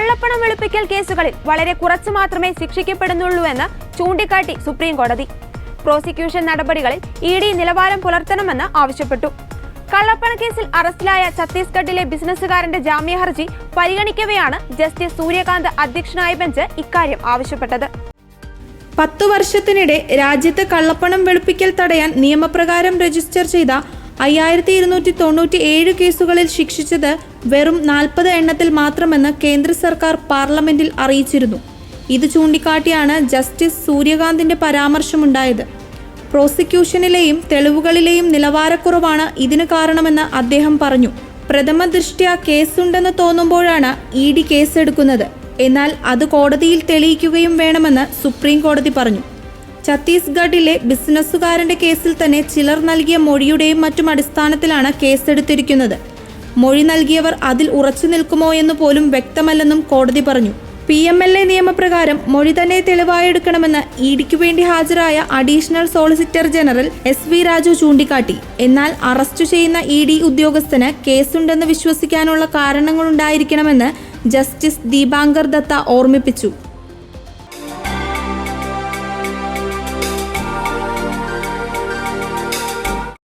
കള്ളപ്പണം വെളുപ്പിക്കൽ കേസുകളിൽ വളരെ കുറച്ചു മാത്രമേ ശിക്ഷിക്കപ്പെടുന്നുള്ളൂവെന്ന് ചൂണ്ടിക്കാട്ടി സുപ്രീം കോടതി. പ്രോസിക്യൂഷൻ നടപടികളിൽ ഇ ഡി നിലവാരം പുലർത്തണമെന്ന് ആവശ്യപ്പെട്ടു. കള്ളപ്പണ കേസിൽ അറസ്റ്റിലായ ഛത്തീസ്ഗഡിലെ ബിസിനസ്സുകാരന്റെ ജാമ്യ ഹർജി പരിഗണിക്കവെയാണ് ജസ്റ്റിസ് സൂര്യകാന്ത് അധ്യക്ഷനായ ബെഞ്ച് ഇക്കാര്യം ആവശ്യപ്പെട്ടത്. പത്തു വർഷത്തിനിടെ രാജ്യത്ത് കള്ളപ്പണം വെളുപ്പിക്കൽ തടയാൻ നിയമപ്രകാരം രജിസ്റ്റർ ചെയ്ത അയ്യായിരത്തി ഇരുന്നൂറ്റി തൊണ്ണൂറ്റി ഏഴ് കേസുകളിൽ ശിക്ഷിച്ചത് വെറും നാൽപ്പത് എണ്ണത്തിൽ മാത്രമെന്ന് കേന്ദ്ര സർക്കാർ പാർലമെന്റിൽ അറിയിച്ചിരുന്നു. ഇത് ചൂണ്ടിക്കാട്ടിയാണ് ജസ്റ്റിസ് സൂര്യകാന്തിന്റെ പരാമർശമുണ്ടായത്. പ്രോസിക്യൂഷനിലെയും തെളിവുകളിലെയും നിലവാരക്കുറവാണ് ഇതിന് കാരണമെന്ന് അദ്ദേഹം പറഞ്ഞു. പ്രഥമ ദൃഷ്ട്യാ കേസുണ്ടെന്ന് തോന്നുമ്പോഴാണ് ഇ ഡി കേസെടുക്കുന്നത്. എന്നാൽ അത് കോടതിയിൽ തെളിയിക്കുകയും വേണമെന്ന് സുപ്രീം കോടതി പറഞ്ഞു. ഛത്തീസ്ഗഡിലെ ബിസിനസ്സുകാരന്റെ കേസിൽ തന്നെ ചിലർ നൽകിയ മൊഴിയുടെയും മറ്റും അടിസ്ഥാനത്തിലാണ് കേസെടുത്തിരിക്കുന്നത്. മൊഴി നൽകിയവർ അതിൽ ഉറച്ചു നിൽക്കുമോ എന്ന് പോലും വ്യക്തമല്ലെന്നും കോടതി പറഞ്ഞു. പി എം എൽ എ നിയമപ്രകാരം മൊഴി തന്നെ തെളിവായെടുക്കണമെന്ന് ഇ ഡിക്കു വേണ്ടി ഹാജരായ additional solicitor general S V Raju ചൂണ്ടിക്കാട്ടി. എന്നാൽ അറസ്റ്റ് ചെയ്യുന്ന ഇ ഡി ഉദ്യോഗസ്ഥന് കേസുണ്ടെന്ന് വിശ്വസിക്കാനുള്ള കാരണങ്ങളുണ്ടായിരിക്കണമെന്ന് ജസ്റ്റിസ് ദീപാങ്കർ ദത്ത ഓർമ്മിപ്പിച്ചു.